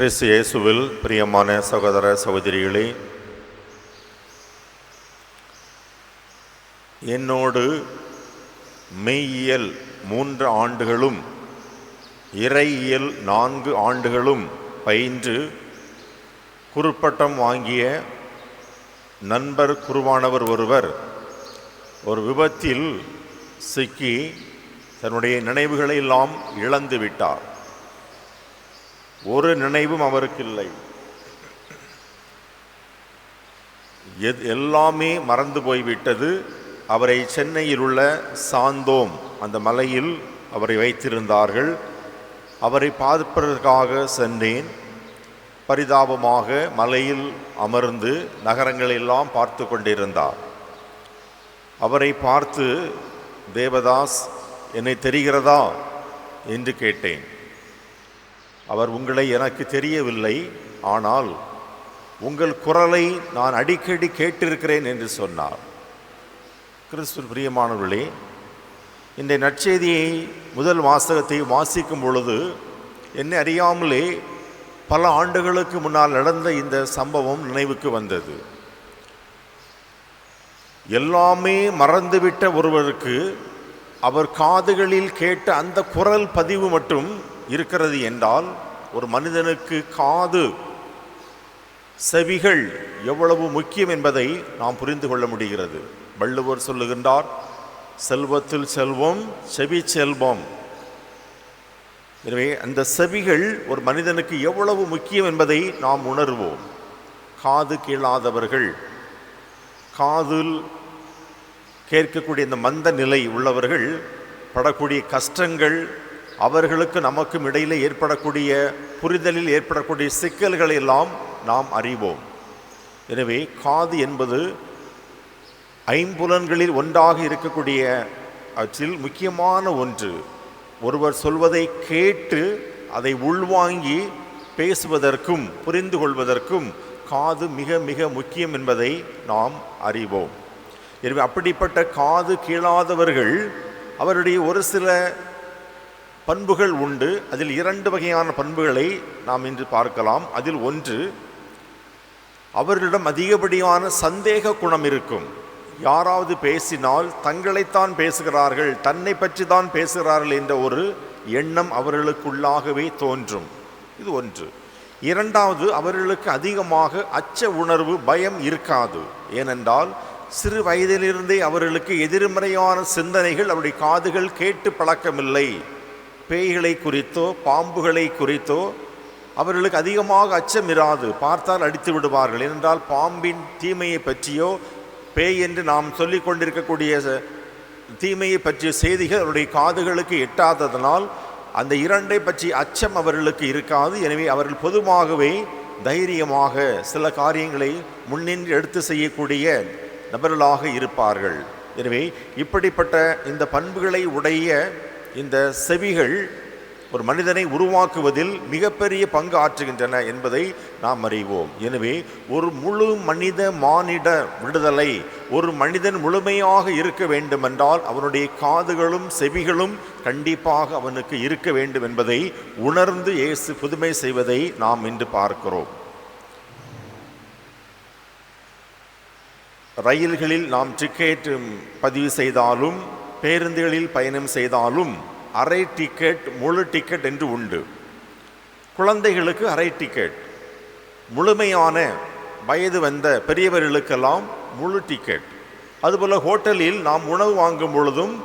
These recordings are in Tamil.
கிறிஸ்து இயேசுவில் பிரியமான சகோதர சகோதரிகளே என்னோடு மெய்யியல் மூன்று ஆண்டுகளும் இறையியல் நான்கு ஆண்டுகளும் பயின்று குறுப்பட்டம் வாங்கிய நண்பர் குருவானவர் ஒருவர் ஒரு விபத்தில் சிக்கி தன்னுடைய நினைவுகளை எல்லாம் இழந்து விட்டார். ஒரு நினைவும் அவருக்கு இல்லை எத்- எல்லாமே மறந்து போய்விட்டது. அவரை சென்னையில் உள்ள சாந்தோம் அந்த மலையில் அவரை வைத்திருந்தார்கள். அவரை பார்ப்பதற்காக சென்றேன். பரிதாபமாக மலையில் அமர்ந்து நகரங்களெல்லாம் பார்த்து கொண்டிருந்தார். அவரை பார்த்து தேவதாஸ் என்னை தெரிகிறதா? என்று கேட்டேன். அவர் உங்களை எனக்கு தெரியவில்லை ஆனால் உங்கள் குரலை நான் அடிக்கடி கேட்டிருக்கிறேன் என்று சொன்னார். கிறிஸ்து பிரியமானவர்களே இந்த நற்செய்தியை முதல் வாசகத்தை வாசிக்கும் பொழுது என்னை அறியாமலே பல ஆண்டுகளுக்கு முன்னால் நடந்த இந்த சம்பவம் நினைவுக்கு வந்தது. எல்லாமே மறந்துவிட்ட ஒருவருக்கு அவர் காதுகளில் கேட்ட அந்த குரல் பதிவு மட்டும் இருக்கிறது என்றால் ஒரு மனிதனுக்கு காது செவிகள் எவ்வளவு முக்கியம் என்பதை நாம் புரிந்து கொள்ள முடிகிறது. வள்ளுவர் சொல்லுகின்றார் செல்வத்தில் செல்வம் செவி செல்வம். எனவே அந்த செவிகள் ஒரு மனிதனுக்கு எவ்வளவு முக்கியம் என்பதை நாம் உணர்வோம். காது கேளாதவர்கள் காதில் கேட்கக்கூடிய இந்த மந்த நிலை உள்ளவர்கள் படக்கூடிய கஷ்டங்கள் அவர்களுக்கு நமக்கும் இடையில் ஏற்படக்கூடிய புரிதலில் ஏற்படக்கூடிய சிக்கல்களை எல்லாம் நாம் அறிவோம். எனவே காது என்பது ஐம்புலன்களில் ஒன்றாக இருக்கக்கூடிய அவற்றில் முக்கியமான ஒன்று. ஒருவர் சொல்வதை கேட்டு அதை உள்வாங்கி பேசுவதற்கும் புரிந்து கொள்வதற்கும் காது மிக மிக முக்கியம் என்பதை நாம் அறிவோம். எனவே அப்படிப்பட்ட காது கீழாதவர்கள் அவருடைய ஒரு சில பண்புகள் உண்டு. அதில் இரண்டு வகையான பண்புகளை நாம் இன்று பார்க்கலாம். அதில் ஒன்று அவர்களிடம் அதிகப்படியான சந்தேக குணம் இருக்கும். யாராவது பேசினால் தங்களைத்தான் பேசுகிறார்கள் தன்னை பற்றி தான் பேசுகிறார்கள் என்ற ஒரு எண்ணம் அவர்களுக்குள்ளாகவே தோன்றும். இது ஒன்று. இரண்டாவது அவர்களுக்கு அதிகமாக அச்ச உணர்வு பயம் இருக்காது. ஏனென்றால் சிறு வயதிலிருந்தே அவர்களுக்கு எதிர்மறையான சிந்தனைகள் அவருடைய காதுகள் கேட்டு பழக்கமில்லை. பேய்களை குறித்தோ பாம்புகளை குறித்தோ அவர்களுக்கு அதிகமாக அச்சம் இராது பார்த்தால் அடித்து விடுவார்கள். ஏனென்றால் பாம்பின் தீமையை பற்றியோ பேய் என்று நாம் சொல்லிக் கொண்டிருக்கக்கூடிய ச- தீமையை பற்றிய செய்திகள் அவருடைய காதுகளுக்கு எட்டாததனால் அந்த இரண்டை பற்றி அச்சம் அவர்களுக்கு இருக்காது. எனவே அவர்கள் பொதுவாகவே தைரியமாக சில காரியங்களை முன்னின்று எடுத்து செய்யக்கூடிய நபர்களாக இருப்பார்கள். எனவே இப்படிப்பட்ட இந்த பண்புகளை உடைய இந்த செவிகள் ஒரு மனிதனை உருவாக்குவதில் மிகப்பெரிய பங்கு ஆற்றுகின்றன என்பதை நாம் அறிவோம். எனவே ஒரு முழு மனித மானிட விடுதலை ஒரு மனிதன் முழுமையாக இருக்க வேண்டுமென்றால் அவனுடைய காதுகளும் செவிகளும் கண்டிப்பாக அவனுக்கு இருக்க வேண்டும் என்பதை உணர்ந்து இயேசு புதுமை செய்வதை நாம் இன்று பார்க்கிறோம். ரயில்களில் நாம் டிக்கெட் பதிவு செய்தாலும் பேருந்துகளில் பயணம் செய்தாலும் அரை டிக்கெட் முழு டிக்கெட் என்று உண்டு. குழந்தைகளுக்கு அரை டிக்கெட். முழுமையான வயது வந்த பெரியவர்களுக்கெல்லாம் முழு டிக்கெட். அதுபோல் ஹோட்டலில் நாம் உணவு வாங்கும் பொழுதும்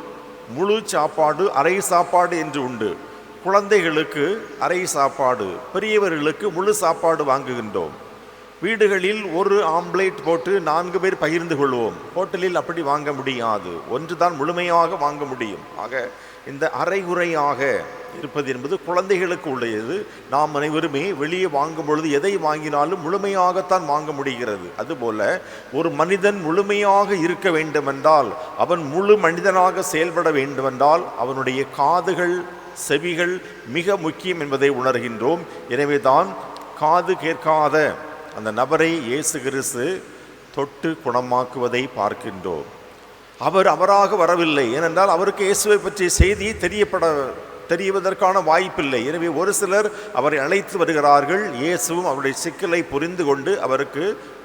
முழு சாப்பாடு அரை சாப்பாடு என்று உண்டு. குழந்தைகளுக்கு அரை சாப்பாடு பெரியவர்களுக்கு முழு சாப்பாடு வாங்குகின்றோம். வீடுகளில் ஒரு ஆம்லேட் போட்டு நான்கு பேர் பகிர்ந்து கொள்வோம். ஹோட்டலில் அப்படி வாங்க முடியாது. ஒன்று தான் முழுமையாக வாங்க முடியும். ஆக இந்த அரைகுறையாக இருப்பது என்பது குழந்தைகளுக்கு உடையது நாம் அனைவருமே வெளியே வாங்கும் பொழுது எதை வாங்கினாலும் முழுமையாகத்தான் வாங்க முடிகிறது. அதுபோல ஒரு மனிதன் முழுமையாக இருக்க வேண்டுமென்றால் அவன் முழு மனிதனாக செயல்பட வேண்டுமென்றால் அவனுடைய காதுகள் செவிகள் மிக முக்கியம் என்பதை உணர்கின்றோம். எனவேதான் காது கேட்காத அந்த நபரை இயேசு கிறிஸ்து தொட்டு குணமாக்குவதை பார்க்கின்றோம். அவர் அவராக வரவில்லை. ஏனென்றால் அவருக்கு இயேசுவை பற்றிய செய்தி தெரியப்பட தெரிவதற்கான வாய்ப்பில்லை. எனவே ஒரு சிலர் அவரை அழைத்து வருகிறார்கள். இயேசுவும் அவருடைய சிக்கலை புரிந்து கொண்டு அவருக்கு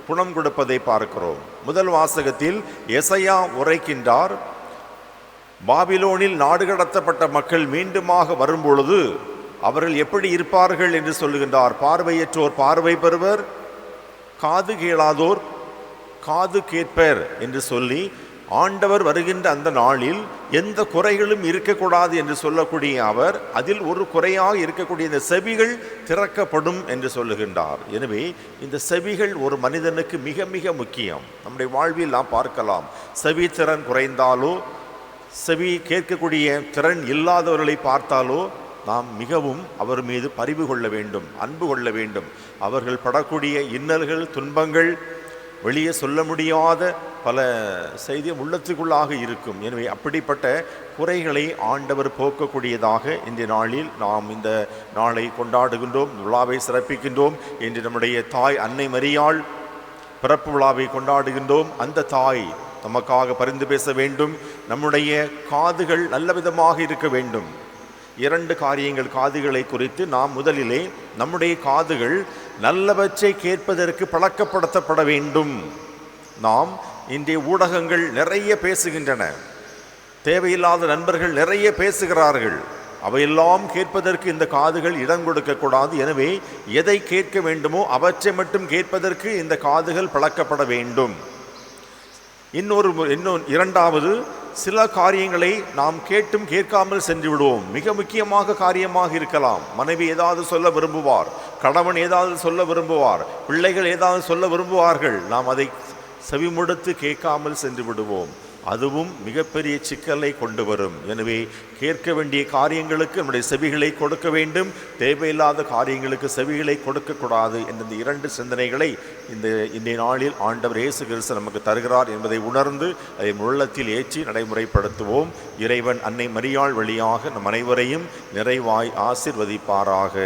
குணம் கொடுப்பதை பார்க்கிறோம். முதல் வாசகத்தில் எசையா உரைக்கின்றார் பாபிலோனில் நாடு கடத்தப்பட்ட மக்கள் மீண்டுமாக வரும்பொழுது அவர்கள் எப்படி இருப்பார்கள்? என்று சொல்லுகின்றார். பார்வையற்றோர் பார்வை பெறுவர் காது கேளாதோர் காது கேட்பர் என்று சொல்லி ஆண்டவர் வருகின்ற அந்த நாளில் எந்த குறைகளும் இருக்கக்கூடாது என்று சொல்லக்கூடிய அவர் அதில் ஒரு குறையாக இருக்கக்கூடிய இந்த செவிகள் திறக்கப்படும் என்று சொல்லுகின்றார். எனவே இந்த செவிகள் ஒரு மனிதனுக்கு மிக மிக முக்கியம். நம்முடைய வாழ்வில் நாம் பார்க்கலாம். செவி திறன் குறைந்தாலோ செவி கேட்கக்கூடிய திறன் இல்லாதவர்களை பார்த்தாலோ நாம் மிகவும் அவர் மீது பரிவு கொள்ள வேண்டும் அன்பு கொள்ள வேண்டும். அவர்கள் படக்கூடிய இன்னல்கள் துன்பங்கள் வெளியே சொல்ல முடியாத பல செய்தி உள்ளத்துக்குள்ளாக இருக்கும். எனவே அப்படிப்பட்ட குறைகளை ஆண்டவர் போக்கக்கூடியதாக இந்த நாளில் நாம் இந்த நாளை கொண்டாடுகின்றோம் விழாவை சிறப்பிக்கின்றோம். என்று நம்முடைய தாய் அன்னை மரியாள் பிறப்பு விழாவை கொண்டாடுகின்றோம். அந்த தாய் நமக்காக பரிந்து பேச வேண்டும். நம்முடைய காதுகள் நல்ல விதமாக இருக்க வேண்டும். இரண்டு காரியங்கள் காதுகளை குறித்து நாம் முதலிலே நம்முடைய காதுகள் நல்லவற்றை கேட்பதற்கு பழக்கப்படுத்தப்பட வேண்டும். நாம் இன்றைய ஊடகங்கள் நிறைய பேசுகின்றன. தேவையில்லாத நண்பர்கள் நிறைய பேசுகிறார்கள். அவையெல்லாம் கேட்பதற்கு இந்த காதுகள் இடம் கொடுக்கக்கூடாது. எனவே எதை கேட்க வேண்டுமோ அவற்றை மட்டும் கேட்பதற்கு இந்த காதுகள் பழக்கப்பட வேண்டும். இன்னொரு இன்னொன்று இன்னொரு இரண்டாவது சில காரியங்களை நாம் கேட்டும் கேட்காமல் சென்று விடுவோம் மிக முக்கியமாக காரியமாக இருக்கலாம். மனைவி ஏதாவது சொல்ல விரும்புவார். கணவன் ஏதாவது சொல்ல விரும்புவார். பிள்ளைகள் ஏதாவது சொல்ல விரும்புவார்கள். நாம் அதை செவிமுடுத்து கேட்காமல் சென்று விடுவோம் அதுவும் மிகப்பெரிய சிக்கலை கொண்டு வரும். எனவே கேட்க வேண்டிய காரியங்களுக்கு நம்முடைய செவிகளை கொடுக்க வேண்டும். தேவையில்லாத காரியங்களுக்கு செவிகளை கொடுக்கக்கூடாது என்ற இந்த இரண்டு சிந்தனைகளை இந்த இன்றைய நாளில் ஆண்டவர் இயேசு கிறிஸ்து நமக்கு தருகிறார் என்பதை உணர்ந்து அதை முள்ளத்தில் ஏற்றி நடைமுறைப்படுத்துவோம். இறைவன் அன்னை மரியாள் வழியாக நம் அனைவரையும் நிறைவாய் ஆசிர்வதிப்பாராக.